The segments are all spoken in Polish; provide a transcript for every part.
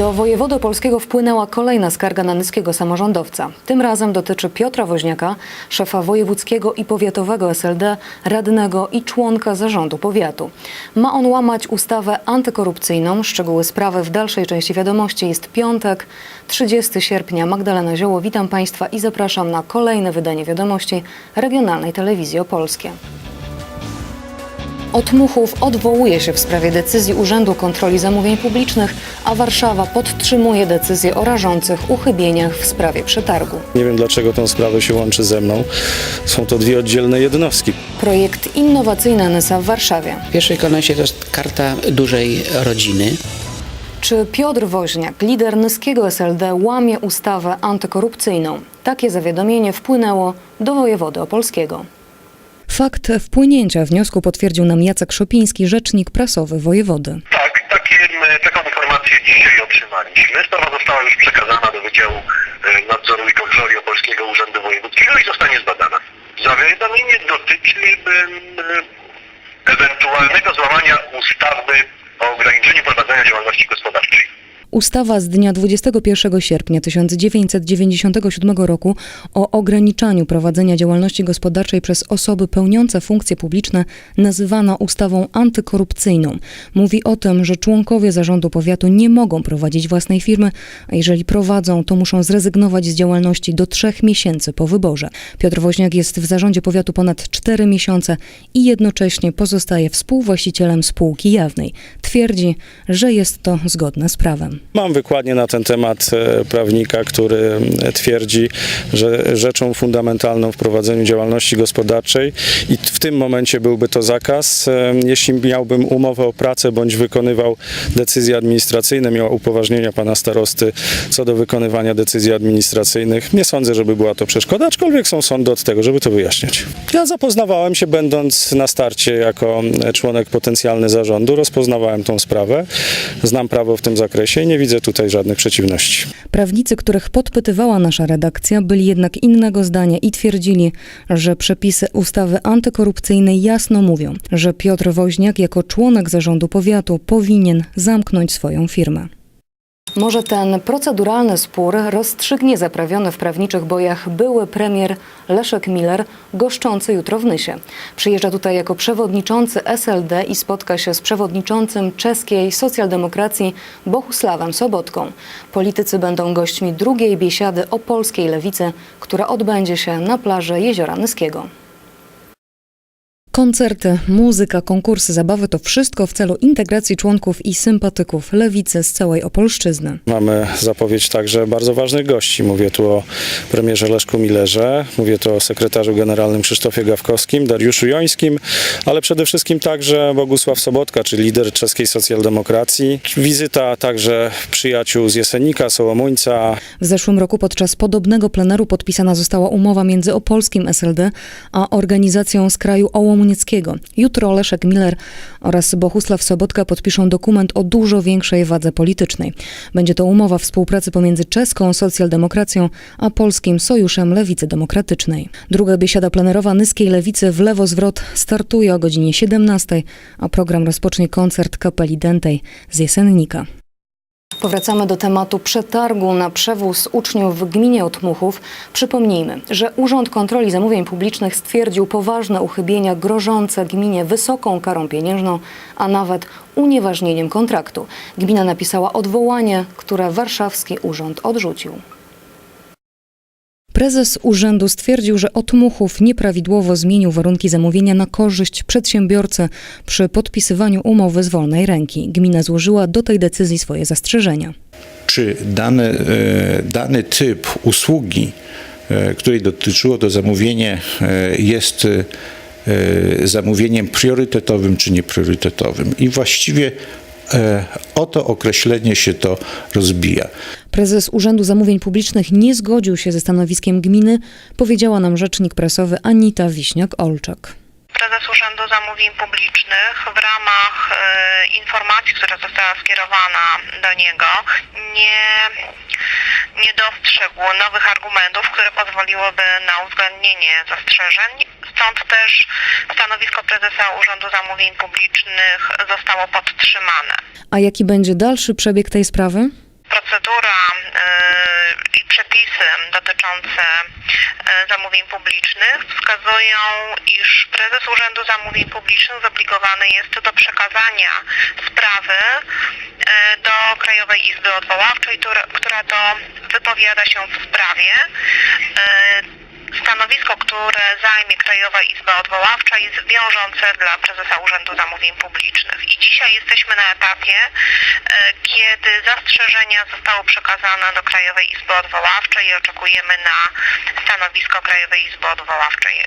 Do wojewody opolskiego wpłynęła kolejna skarga na nyskiego samorządowca. Tym razem dotyczy Piotra Woźniaka, szefa wojewódzkiego i powiatowego SLD, radnego i członka zarządu powiatu. Ma on łamać ustawę antykorupcyjną. Szczegóły sprawy w dalszej części wiadomości jest piątek, 30 sierpnia. Magdalena Zioło, witam Państwa i zapraszam na kolejne wydanie wiadomości regionalnej telewizji Otmuchów odwołuje się w sprawie decyzji Urzędu Kontroli Zamówień Publicznych, a Warszawa podtrzymuje decyzję o rażących uchybieniach w sprawie przetargu. Nie wiem dlaczego tą sprawę się łączy ze mną. Są to dwie oddzielne jednostki. Projekt innowacyjny NSA w Warszawie. W pierwszej kolejności to jest karta dużej rodziny. Czy Piotr Woźniak, lider nyskiego SLD, łamie ustawę antykorupcyjną? Takie zawiadomienie wpłynęło do wojewody opolskiego. Fakt wpłynięcia wniosku potwierdził nam Jacek Szopiński, rzecznik prasowy wojewody. Tak, takie, taką informację dzisiaj otrzymaliśmy. Sprawa została już przekazana do Wydziału e, Nadzoru i Kontroli Opolskiego Urzędu Wojewódzkiego i zostanie zbadana. Zawiadomienie dotyczy ewentualnego złamania ustawy o ograniczeniu prowadzenia działalności gospodarczej. Ustawa z dnia 21 sierpnia 1997 roku o ograniczaniu prowadzenia działalności gospodarczej przez osoby pełniące funkcje publiczne nazywana ustawą antykorupcyjną. Mówi o tym, że członkowie zarządu powiatu nie mogą prowadzić własnej firmy, a jeżeli prowadzą, to muszą zrezygnować z działalności do trzech miesięcy po wyborze. Piotr Woźniak jest w zarządzie powiatu ponad cztery miesiące i jednocześnie pozostaje współwłaścicielem spółki jawnej. Twierdzi, że jest to zgodne z prawem. Mam wykładnię na ten temat e, prawnika, który e, twierdzi, że rzeczą fundamentalną w prowadzeniu działalności gospodarczej i w tym momencie byłby to zakaz, e, jeśli miałbym umowę o pracę bądź wykonywał decyzje administracyjne, miał upoważnienia pana starosty co do wykonywania decyzji administracyjnych. Nie sądzę, żeby była to przeszkoda, aczkolwiek są sądy od tego, żeby to wyjaśniać. Ja zapoznawałem się, będąc na starcie jako członek potencjalny zarządu, rozpoznawałem tą sprawę, znam prawo w tym zakresie nie widzę tutaj żadnych przeciwności. Prawnicy, których podpytywała nasza redakcja, byli jednak innego zdania i twierdzili, że przepisy ustawy antykorupcyjnej jasno mówią, że Piotr Woźniak jako członek zarządu powiatu powinien zamknąć swoją firmę. Może ten proceduralny spór rozstrzygnie zaprawiony w prawniczych bojach były premier Leszek Miller, goszczący jutro w Nysie. Przyjeżdża tutaj jako przewodniczący SLD i spotka się z przewodniczącym czeskiej socjaldemokracji Bohusławem Sobotką. Politycy będą gośćmi drugiej biesiady o polskiej lewicy, która odbędzie się na plaży Jeziora Nyskiego. Koncerty, muzyka, konkursy, zabawy to wszystko w celu integracji członków i sympatyków lewicy z całej Opolszczyzny. Mamy zapowiedź także bardzo ważnych gości. Mówię tu o premierze Leszku Millerze, mówię tu o sekretarzu generalnym Krzysztofie Gawkowskim, Dariuszu Jońskim, ale przede wszystkim także Bogusław Sobotka, czyli lider czeskiej socjaldemokracji. Wizyta także przyjaciół z Jesenika, Sołomuńca, W zeszłym roku podczas podobnego pleneru podpisana została umowa między opolskim SLD a organizacją z kraju Ołomunieckiego. Jutro Leszek Miller oraz Bohusław Sobotka podpiszą dokument o dużo większej wadze politycznej. Będzie to umowa współpracy pomiędzy czeską socjaldemokracją a polskim Sojuszem Lewicy Demokratycznej. Druga biesiada plenerowa Nyskiej Lewicy w lewo zwrot startuje o godzinie 17, a program rozpocznie koncert kapeli Dentej z Jesennika. Powracamy do tematu przetargu na przewóz uczniów w gminie Otmuchów. Przypomnijmy, że Urząd Kontroli Zamówień Publicznych stwierdził poważne uchybienia grożące gminie wysoką karą pieniężną, a nawet unieważnieniem kontraktu. Gmina napisała odwołanie, które warszawski urząd odrzucił. Prezes urzędu stwierdził, że Otmuchów nieprawidłowo zmienił warunki zamówienia na korzyść przedsiębiorcy przy podpisywaniu umowy z wolnej ręki. Gmina złożyła do tej decyzji swoje zastrzeżenia. czy dany, e, dany typ usługi, e, której dotyczyło to zamówienie, e, jest zamówieniem priorytetowym czy niepriorytetowym. I właściwie o to określenie się to rozbija. Prezes Urzędu Zamówień Publicznych nie zgodził się ze stanowiskiem gminy, powiedziała nam rzecznik prasowy Anita Wiśniak-Olczak. prezes Urzędu Zamówień Publicznych w ramach e, informacji, która została skierowana do niego, nie, nie dostrzegł nowych argumentów, które pozwoliłyby na uwzględnienie zastrzeżeń. Stąd też stanowisko prezesa Urzędu Zamówień Publicznych zostało podtrzymane. A jaki będzie dalszy przebieg tej sprawy? Dotyczące e, zamówień publicznych wskazują, iż prezes Urzędu Zamówień Publicznych zobligowany jest do przekazania sprawy e, do Krajowej Izby Odwoławczej, która, która to wypowiada się w sprawie. Stanowisko, które zajmie Krajowa Izba Odwoławcza jest wiążące dla prezesa Urzędu Zamówień Publicznych. I dzisiaj jesteśmy na etapie, e, kiedy zastrzeżenia zostały przekazane do Krajowej Izby Odwoławczej i oczekujemy na stanowisko Krajowej Izby Odwoławczej e,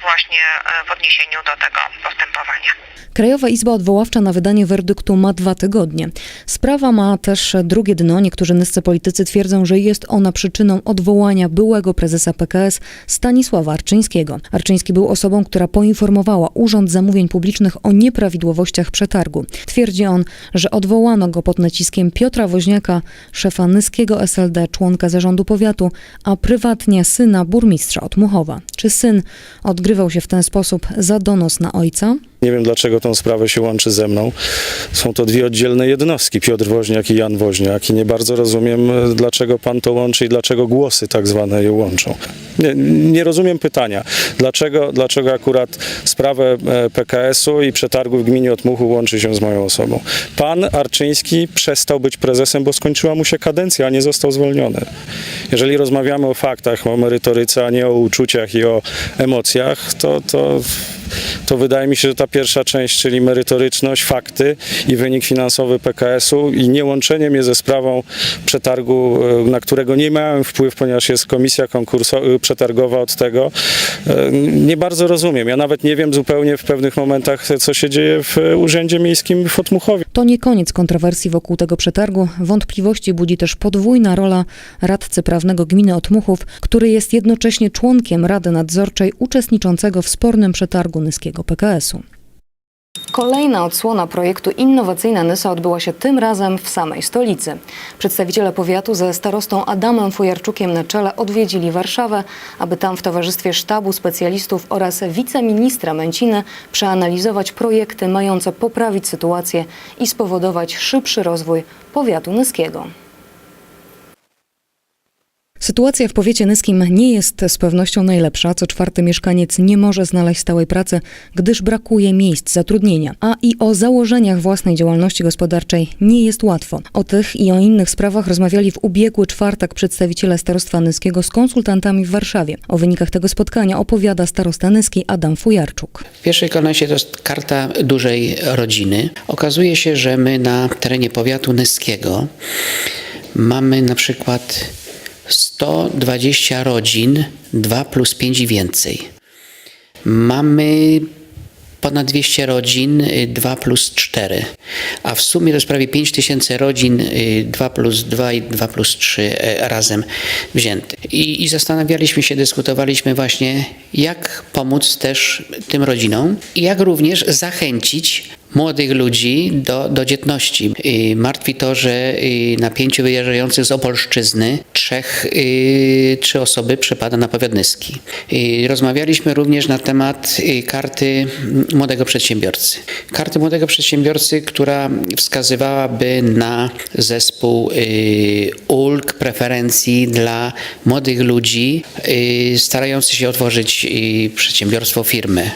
właśnie e, w odniesieniu do tego postępowania. Krajowa Izba Odwoławcza na wydanie werdyktu ma dwa tygodnie. Sprawa ma też drugie dno. Niektórzy nyscy politycy twierdzą, że jest ona przyczyną odwołania byłego prezesa PKS Stanisława Arczyńskiego. Arczyński był osobą, która poinformowała Urząd Zamówień Publicznych o nieprawidłowościach przetargu. Twierdzi on, że odwołano go pod naciskiem Piotra Woźniaka, szefa Nyskiego SLD, członka zarządu powiatu, a prywatnie syna burmistrza od Muchowa. Czy syn odgrywał się w ten sposób za donos na ojca? Nie wiem, dlaczego tą sprawę się łączy ze mną. Są to dwie oddzielne jednostki, Piotr Woźniak i Jan Woźniak i nie bardzo rozumiem, dlaczego pan to łączy i dlaczego głosy tak zwane je łączą. Nie, nie rozumiem pytania. Dlaczego, dlaczego akurat sprawę e, PKS-u i przetargu w gminie Otmuchu łączy się z moją osobą? Pan Arczyński przestał być prezesem, bo skończyła mu się kadencja, a nie został zwolniony. Jeżeli rozmawiamy o faktach, o merytoryce, a nie o uczuciach i o emocjach, to, to, to wydaje mi się, że ta pierwsza część, czyli merytoryczność, fakty i wynik finansowy PKS-u i nie łączenie mnie ze sprawą przetargu, e, na którego nie miałem wpływ, ponieważ jest komisja konkurso- e, przetargowa od tego, e, nie bardzo rozumiem. Ja nawet nie wiem zupełnie w pewnych momentach, co się dzieje w Urzędzie Miejskim w Otmuchowie. To nie koniec kontrowersji wokół tego przetargu. Wątpliwości budzi też podwójna rola radcy prawnego gminy Otmuchów, który jest jednocześnie członkiem Rady Nadzorczej uczestniczącego w spornym przetargu Nyskiego PKS-u. Kolejna odsłona projektu Innowacyjna Nysa odbyła się tym razem w samej stolicy. Przedstawiciele powiatu ze starostą Adamem Fujarczukiem na czele odwiedzili Warszawę, aby tam w towarzystwie sztabu specjalistów oraz wiceministra Męciny przeanalizować projekty mające poprawić sytuację i spowodować szybszy rozwój powiatu nyskiego. Sytuacja w powiecie nyskim nie jest z pewnością najlepsza. Co czwarty mieszkaniec nie może znaleźć stałej pracy, gdyż brakuje miejsc zatrudnienia. A i o założeniach własnej działalności gospodarczej nie jest łatwo. O tych i o innych sprawach rozmawiali w ubiegły czwartek przedstawiciele starostwa nyskiego z konsultantami w Warszawie. O wynikach tego spotkania opowiada starosta nyski Adam Fujarczuk. W pierwszej kolejności to jest karta dużej rodziny. Okazuje się, że my na terenie powiatu nyskiego mamy na przykład 120 rodzin, 2 plus 5 i więcej. Mamy ponad 200 rodzin, y, 2 plus 4, a w sumie to jest prawie 5 tysięcy rodzin, y, 2 plus 2 i 2 plus 3 e, razem wzięte. I, I zastanawialiśmy się, dyskutowaliśmy właśnie, jak pomóc też tym rodzinom i jak również zachęcić młodych ludzi do, do dzietności. Martwi to, że y, na pięciu wyjeżdżających z Opolszczyzny trzech, y, trzy osoby przypada na powiat nyski. Y, Rozmawialiśmy również na temat y, karty młodego przedsiębiorcy. Karty młodego przedsiębiorcy, która wskazywałaby na zespół ulg, preferencji dla młodych ludzi starających się otworzyć przedsiębiorstwo, firmy.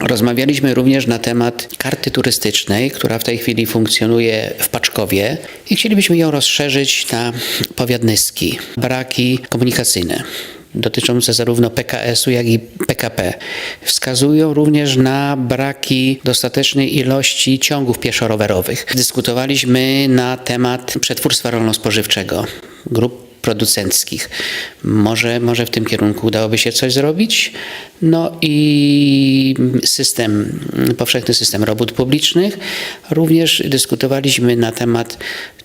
Rozmawialiśmy również na temat karty turystycznej, która w tej chwili funkcjonuje w Paczkowie i chcielibyśmy ją rozszerzyć na powiat nyski. Braki komunikacyjne dotyczące zarówno PKS-u, jak i PKP. Wskazują również na braki dostatecznej ilości ciągów pieszo-rowerowych. Dyskutowaliśmy na temat przetwórstwa rolno-spożywczego, grup producenckich. Może, może w tym kierunku udałoby się coś zrobić. No i system, powszechny system robót publicznych. Również dyskutowaliśmy na temat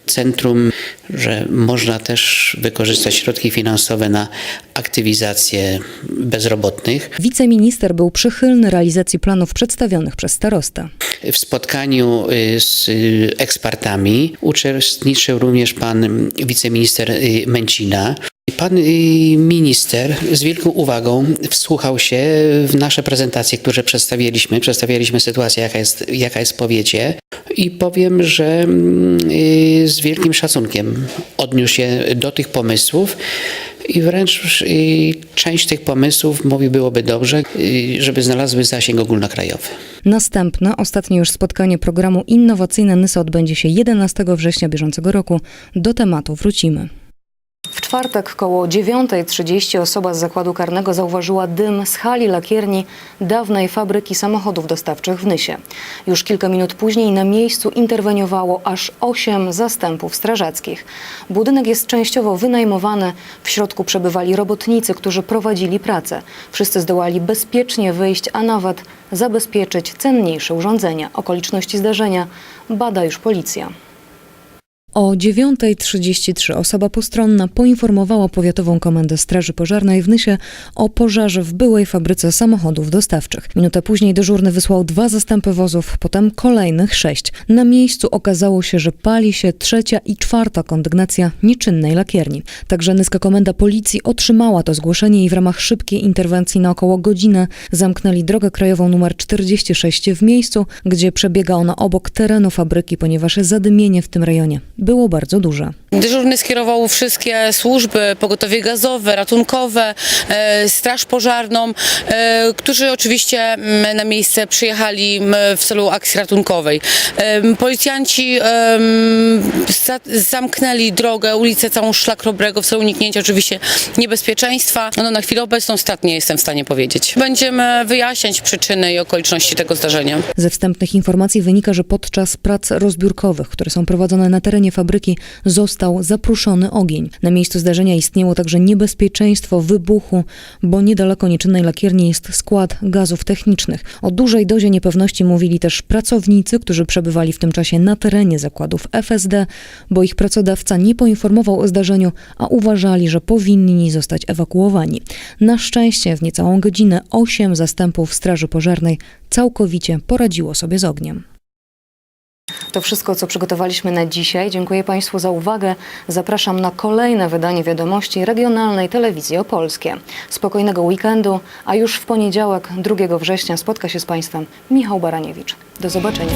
centrum, że można też wykorzystać środki finansowe na aktywizację bezrobotnych. Wiceminister był przychylny realizacji planów przedstawionych przez starostę. W spotkaniu y, z y, ekspertami uczestniczył również pan wiceminister y, Męcina. Pan y, minister z wielką uwagą wsłuchał się w nasze prezentacje, które przedstawiliśmy. Przedstawialiśmy sytuację, jaka jest, jaka jest w powiecie i powiem, że mm, y, z wielkim szacunkiem odniósł się do tych pomysłów i wręcz y, część tych pomysłów mówi byłoby dobrze, żeby znalazły zasięg ogólnokrajowy. Następne, ostatnie już spotkanie programu Innowacyjne NYSA odbędzie się 11 września bieżącego roku. Do tematu wrócimy. W czwartek koło 9.30 osoba z zakładu karnego zauważyła dym z hali lakierni dawnej fabryki samochodów dostawczych w Nysie. Już kilka minut później na miejscu interweniowało aż 8 zastępów strażackich. Budynek jest częściowo wynajmowany. W środku przebywali robotnicy, którzy prowadzili pracę. Wszyscy zdołali bezpiecznie wyjść, a nawet zabezpieczyć cenniejsze urządzenia. Okoliczności zdarzenia bada już policja. O 9.33 osoba postronna poinformowała Powiatową Komendę Straży Pożarnej w Nysie o pożarze w byłej fabryce samochodów dostawczych. Minutę później dyżurny wysłał dwa zastępy wozów, potem kolejnych sześć. Na miejscu okazało się, że pali się trzecia i czwarta kondygnacja nieczynnej lakierni. Także Nyska Komenda Policji otrzymała to zgłoszenie i w ramach szybkiej interwencji na około godzinę zamknęli drogę krajową nr 46 w miejscu, gdzie przebiega ona obok terenu fabryki, ponieważ zadymienie w tym rejonie było bardzo duże. Dyżurny skierował wszystkie służby, pogotowie gazowe, ratunkowe, e, straż pożarną, e, którzy oczywiście m, na miejsce przyjechali m, w celu akcji ratunkowej. E, Policjanci zamknęli drogę, ulicę całą szlak Robrego w celu uniknięcia oczywiście niebezpieczeństwa. No, na chwilę obecną stat nie jestem w stanie powiedzieć. Będziemy wyjaśniać przyczyny i okoliczności tego zdarzenia. Ze wstępnych informacji wynika, że podczas prac rozbiórkowych, które są prowadzone na terenie fabryki, został zapruszony ogień. Na miejscu zdarzenia istniało także niebezpieczeństwo wybuchu, bo niedaleko nieczynnej lakierni jest skład gazów technicznych. O dużej dozie niepewności mówili też pracownicy, którzy przebywali w tym czasie na terenie zakładów FSD, bo ich pracodawca nie poinformował o zdarzeniu, a uważali, że powinni zostać ewakuowani. Na szczęście w niecałą godzinę osiem zastępów Straży Pożarnej całkowicie poradziło sobie z ogniem. To wszystko, co przygotowaliśmy na dzisiaj. Dziękuję Państwu za uwagę. Zapraszam na kolejne wydanie wiadomości regionalnej telewizji opolskie. Spokojnego weekendu, a już w poniedziałek, 2 września, spotka się z Państwem Michał Baraniewicz. Do zobaczenia.